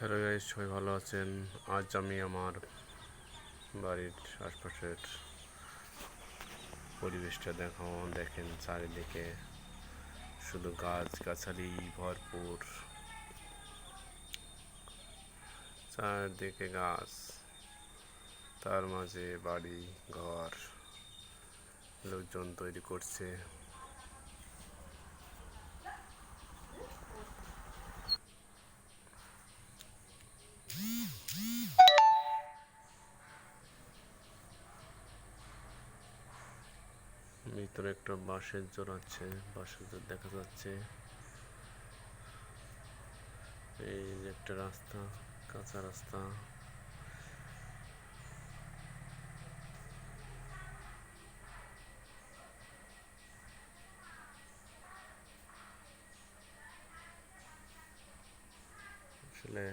Hello guys, সবাই ভালো আছেন? আজ আমি আমার বাড়ির আশপাশের পরিবেশটা দেখাবো। দেখেন চারিদিকে শুধু গাছ গাছালি ভরপুর। চারদিকে গাছ, তার মাঝে বাড়ি, ঘর, লোকজন তৈরি করছে। ভিতরে একটা বাঁশের জোর আছে, বাঁশের জোর দেখা যাচ্ছে। এই যে একটা রাস্তা, কাঁচা রাস্তা। আসলে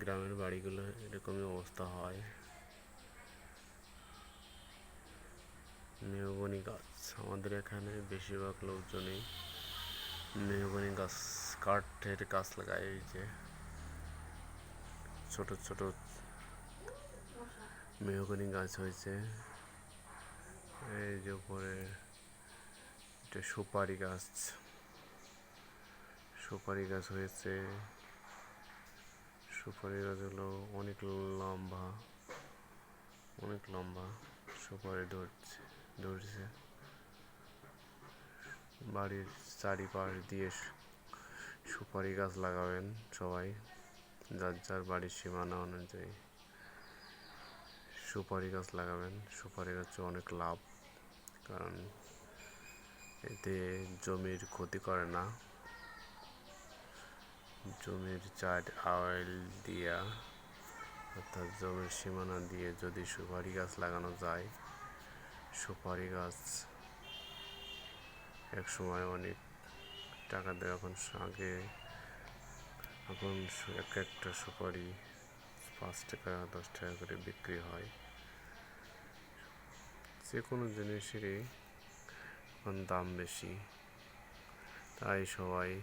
গ্রামের বাড়িগুলো এরকমই অবস্থা হয়। মেহগনি গাছ। আমাদের এখানে বেশিরভাগ লোকজনই মেহগনি গাছ কাঠের গাছ লাগায়, এই যে ছোট ছোট মেহগনি গাছ হয়েছে। এই যে উপরে এটা সুপারি গাছ। সুপারি গাছ হয়েছে। সুপারি গাছগুলো অনেক লম্বা অনেক লম্বা সুপারি ধরছে। ধরছে বাড়ির চারিপাশ দিয়ে সুপারি গাছ লাগাবেন সবাই। যার যার বাড়ির সীমানা অনুযায়ী সুপারি গাছ লাগাবেন। সুপারি গাছে অনেক লাভ, কারণ এতে জমির ক্ষতি করে না। জমির চার আওয়াইল দিয়া অর্থাৎ জমির সীমানা দিয়ে যদি সুপারি গাছ লাগানো যায় সুপারি গাছ। এক সময় অনেক টাকা দেয় এখন আগে এখন এক একটা সুপারি পাঁচ টাকা, দশ টাকা করে বিক্রি হয়। যে কোনো জিনিসেরই এখন দাম বেশি। তাই সবাই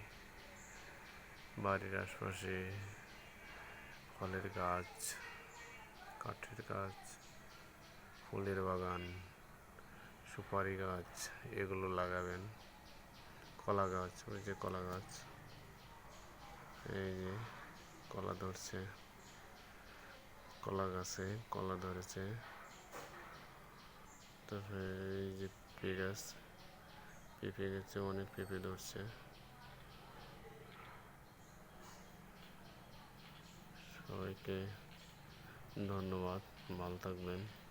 বাড়ির আশপাশে ফলের গাছ, কাঠের গাছ, ফুলের বাগান সুপারি গাছ, এগুলো লাগাবেন। কলা গাছ, ওই যে কলা গাছ। এই যে কলা ধরছে। কলা গাছে কলা ধরেছে। তারপরে এই যে পেঁপে গাছ, পেঁপে গাছে অনেক পেঁপে ধরছে। সবাইকে ধন্যবাদ, ভালো থাকবেন।